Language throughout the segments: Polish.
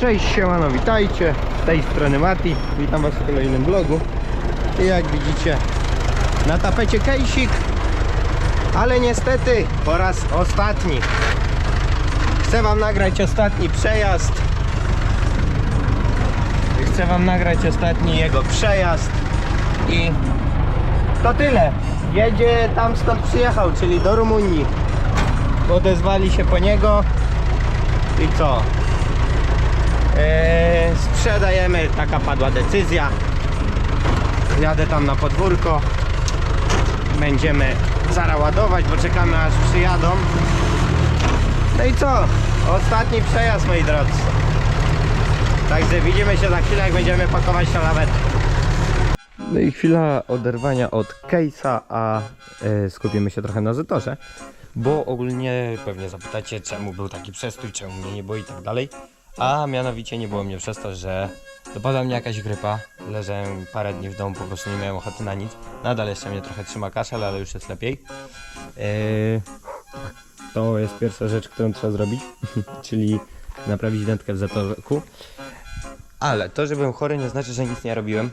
Cześć, siemano, witajcie. Z tej strony Mati. Witam was w kolejnym vlogu. I jak widzicie, na tapecie kejsik. Ale niestety, po raz ostatni. Chcę wam nagrać ostatni przejazd. Chcę wam nagrać ostatni jego przejazd. I to tyle. Jedzie tam skąd przyjechał, czyli do Rumunii. Odezwali się po niego. I co? Eee, sprzedajemy, taka padła decyzja. Jadę tam na podwórko. Będziemy zaraz ładować, bo czekamy aż przyjadą. No i co? Ostatni przejazd moi drodzy. Także widzimy się za chwilę, jak będziemy pakować na lawetę. No i chwila oderwania od case'a, a e, skupimy się trochę na Zetorze. Bo ogólnie pewnie zapytacie, czemu był taki przestój, czemu mnie nie było i tak dalej. A mianowicie nie było mnie przez to, że dopadła mnie jakaś grypa. Leżałem parę dni w domu, po prostu nie miałem ochoty na nic. Nadal jeszcze mnie trochę trzyma kaszel, ale już jest lepiej. Eee, to jest pierwsza rzecz, którą trzeba zrobić, czyli naprawić dętkę w zatorku. Ale to, że byłem chory, nie znaczy, że nic nie robiłem.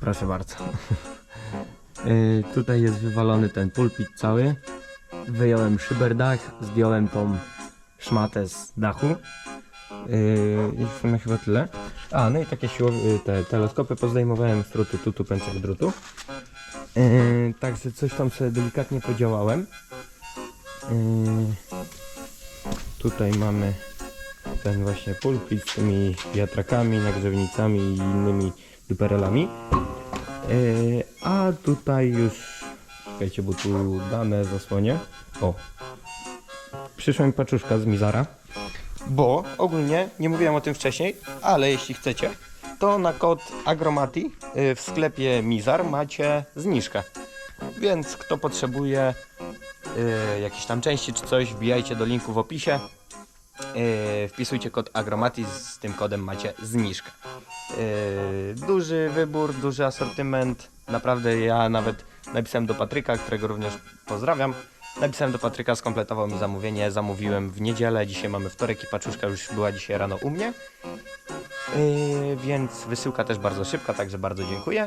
Proszę bardzo. Yy, tutaj jest wywalony ten pulpit cały. Wyjąłem szyberdach, zdjąłem tą szmatę z dachu. Yy, I w sumie chyba tyle. A, no i takie siłowe, te teleskopy pozdejmowałem z trutu, tutu, pęczek drutu. Yy, także coś tam sobie delikatnie podziałałem. Yy, tutaj mamy ten właśnie pulpit z tymi wiatrakami, nagrzewnicami i innymi duperelami. Yy, a tutaj już, czekajcie, bo tu dane zasłonię. O, przyszła mi paczuszka z Mizara. Bo ogólnie, nie mówiłem o tym wcześniej, ale jeśli chcecie, to na kod Agromati yy, w sklepie Mizar macie zniżkę. Więc kto potrzebuje yy, jakieś tam części czy coś, wbijajcie do linku w opisie. Yy, wpisujcie kod Agromati, z tym kodem macie zniżkę. Yy, duży wybór, duży asortyment. Naprawdę ja nawet napisałem do Patryka, którego również pozdrawiam. Napisałem do Patryka, skompletował mi zamówienie. Zamówiłem w niedzielę, dzisiaj mamy wtorek i paczuszka już była dzisiaj rano u mnie. Yy, więc wysyłka też bardzo szybka, także bardzo dziękuję.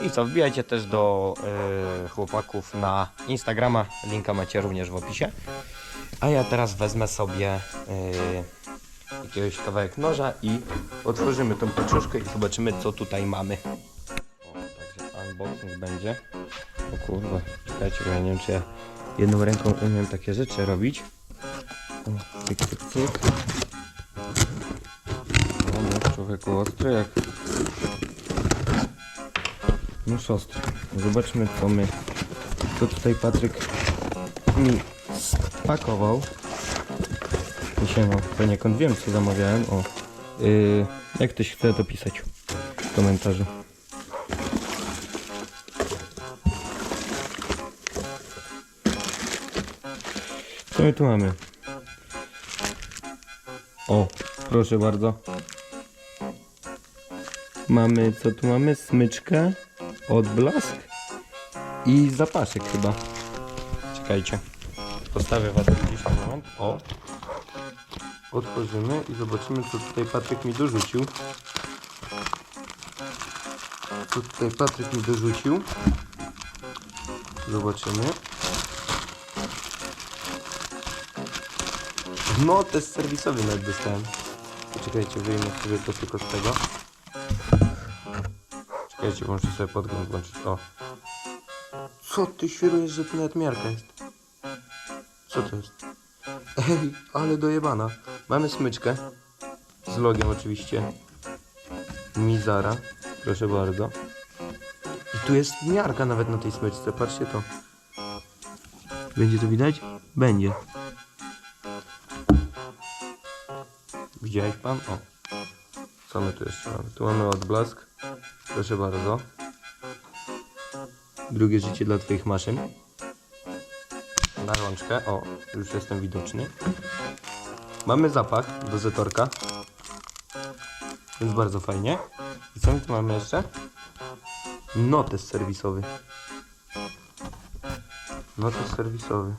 I co, wbijajcie też do yy, chłopaków na Instagrama, linka macie również w opisie. A ja teraz wezmę sobie yy, jakiegoś kawałek noża i otworzymy tą paczuszkę i zobaczymy co tutaj mamy. O, także unboxing będzie. O kurwa, czekajcie, bo ja nie wiem czy ja jedną ręką umiem takie rzeczy robić. O, cyk, cyk, cyk. O, no, człowieku ostry jak... No ostry. Zobaczmy co my... Co tutaj Patryk mi spakował. I się no, poniekąd wiem co zamawiałem. O, yy, jak ktoś chce to pisać w komentarzu. Co my tu mamy? O, proszę bardzo. Mamy, co tu mamy? Smyczkę, odblask i zapaszek chyba. Czekajcie. Postawię was gdzieś na moment. O. Otworzymy i zobaczymy, co tutaj Patryk mi dorzucił. Co tutaj Patryk mi dorzucił. Zobaczymy. No, test serwisowy nawet dostałem. Poczekajcie, wyjmę sobie to tylko z tego. Czekajcie, muszę sobie podgląd włączyć. O. Co ty świrujesz, że tu nawet miarka jest? Co to jest? Ej, ale dojebana. Mamy smyczkę. Z logiem oczywiście. Mizara. Proszę bardzo. I tu jest miarka nawet na tej smyczce. Patrzcie to. Będzie to widać? Będzie. Widziałeś pan? O. Co my tu jeszcze mamy? Tu mamy odblask. Proszę bardzo. Drugie życie dla twoich maszyn na rączkę. O, już jestem widoczny. Mamy zapach do zetorka. Więc bardzo fajnie. I co my tu mamy jeszcze? Notes serwisowy. Notes serwisowy.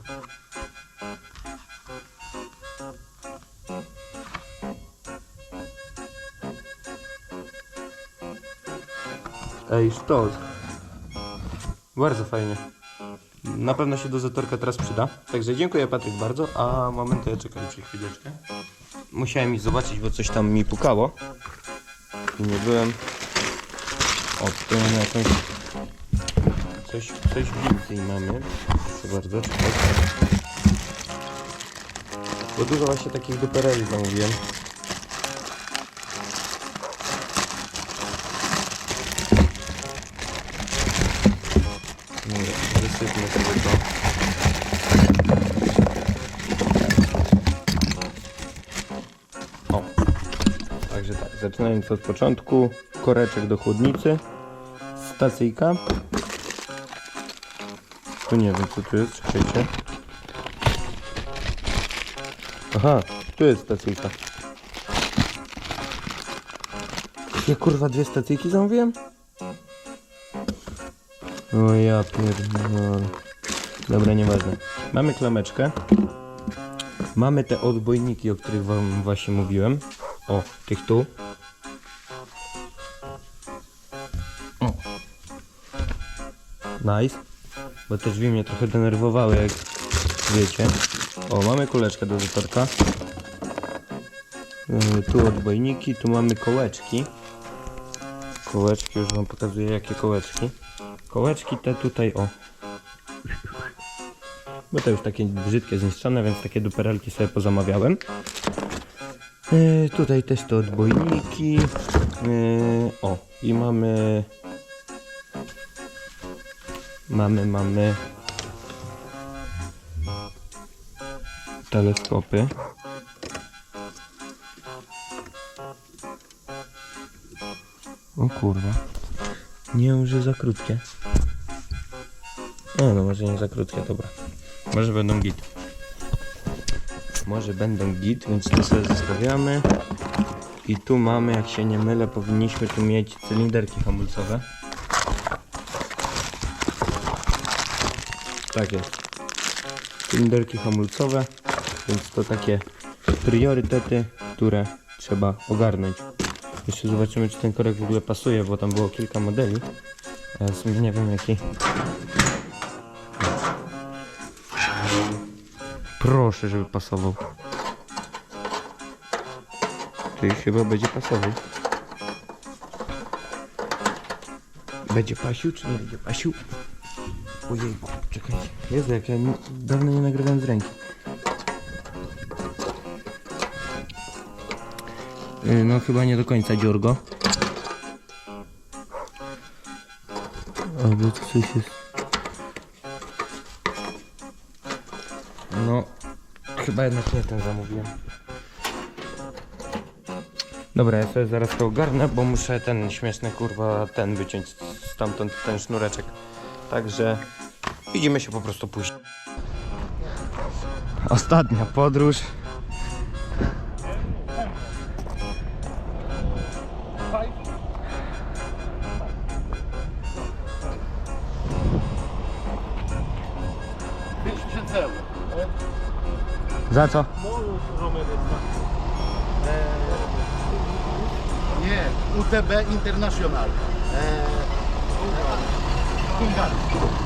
Ej, sztos. Bardzo fajnie. Na pewno się dozatorka teraz przyda. Także dziękuję Patryk bardzo. A momenty, czekajcie chwileczkę. Musiałem iść zobaczyć, bo coś tam mi pukało. I nie byłem. O, tutaj mamy jakąś... Coś, coś więcej mamy. Proszę bardzo, czekaj. Bo dużo właśnie takich dupereli zamówiłem. Zaczynając od początku, koreczek do chłodnicy, stacyjka. Tu nie wiem co tu jest, czekajcie. Aha, tu jest stacyjka. Ja kurwa dwie stacyjki zamówiłem? O ja pierdolę. Dobra, nieważne. Mamy klameczkę. Mamy te odbojniki, o których wam właśnie mówiłem. O, tych tu. Nice. Bo te drzwi mnie trochę denerwowały, jak wiecie. O, mamy kuleczkę do zatorka. Yy, tu odbojniki, tu mamy kołeczki. Kołeczki, już wam pokazuję jakie kołeczki. Kołeczki te tutaj, o. Bo to już takie brzydkie, zniszczone, więc takie duperelki sobie pozamawiałem. Yy, tutaj też te odbojniki. Yy, o, i mamy... Mamy, mamy... Teleskopy. O kurwa. Nie, może za krótkie. No, no może nie za krótkie, dobra. Może będą git. Może będą git, więc to sobie zostawiamy. I tu mamy, jak się nie mylę, powinniśmy tu mieć cylinderki hamulcowe. Tak jest. Cylinderki hamulcowe, więc to takie priorytety, które trzeba ogarnąć. Jeszcze zobaczymy, czy ten korek w ogóle pasuje, bo tam było kilka modeli. Ja w sumie nie wiem jaki. Proszę, żeby pasował. Ty chyba będzie pasował. Będzie pasiu, czy nie będzie? Ojej, czekajcie. Jezu, jak ja nie- dawno nie nagrywałem z ręki. Y, No chyba nie do końca dziurgo. Albo coś jest... No, chyba jednak nie ten zamówiłem. Dobra, ja sobie zaraz to ogarnę, bo muszę ten śmieszny kurwa ten wyciąć stamtąd ten sznureczek. Także widzimy się po prostu później. Ostatnia podróż. Za co? Nie, UTB International. Eee, Hungary.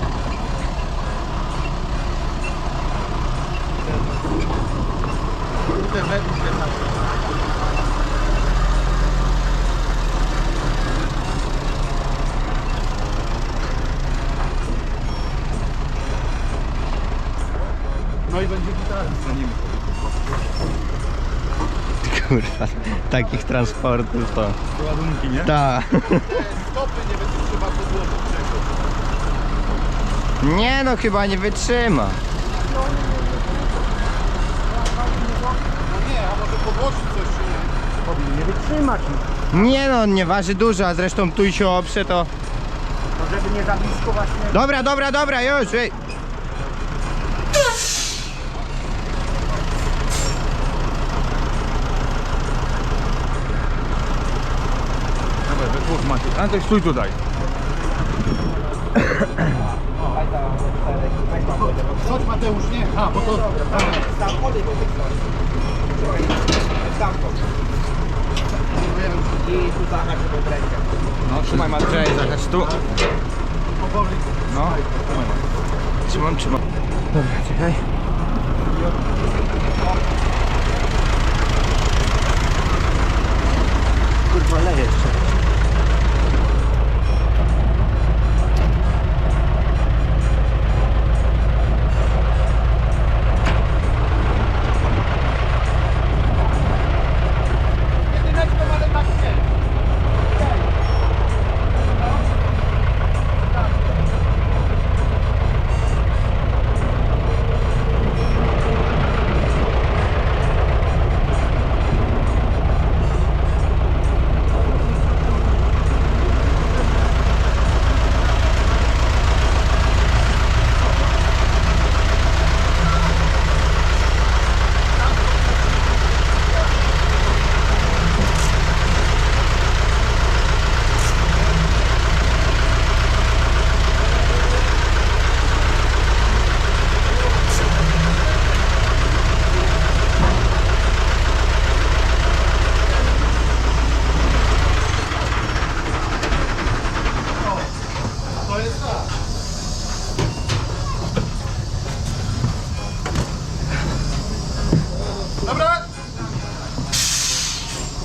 No i będzie gitara. Cenimy Kurwa, takich transportów to... ładunki, nie? Ta. Stopy nie będzie trzeba podłożyć czego. Nie no, chyba nie wytrzyma. No nie, a może podłożyć coś czy nie? Powinien wytrzymać. Nie no, on nie waży dużo, a zresztą tu się oprze to... no żeby nie za blisko właśnie. Dobra, dobra, dobra, już, ej. Dobra, wytłów Maciej. Antek, stój tutaj. Chodź Mateusz, nie? A, bo to... I tu zahaczymy w rękę. No trzymaj Matkę i zahacz tu. No. Trzymam, trzymam. Dobra, czekaj. Kurwa, leje jeszcze.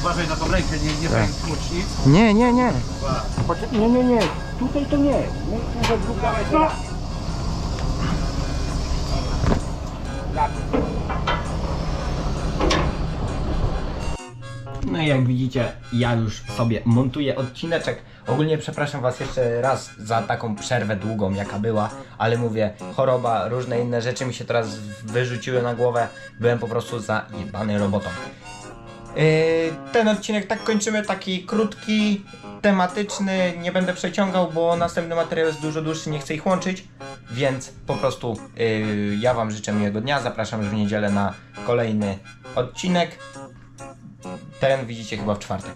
Uważaj na tą rękę, nie, nie Tak. tak. Nic. Nie, nie, nie. Poczekaj, nie, nie, nie. Tutaj to nie. Może dawaj teraz. No i jak widzicie, ja już sobie montuję odcineczek. Ogólnie przepraszam Was jeszcze raz za taką przerwę długą, jaka była, ale mówię, choroba, różne inne rzeczy mi się teraz wyrzuciły na głowę. Byłem po prostu zajebany robotą. Yy, ten odcinek tak kończymy, taki krótki, tematyczny, nie będę przeciągał, bo następny materiał jest dużo dłuższy, nie chcę ich łączyć, więc po prostu yy, ja Wam życzę miłego dnia, zapraszam już w niedzielę na kolejny odcinek. Ten widzicie chyba w czwartek.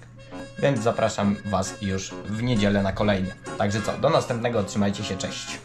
Więc zapraszam Was już w niedzielę na kolejny. Także co, do następnego, trzymajcie się, cześć.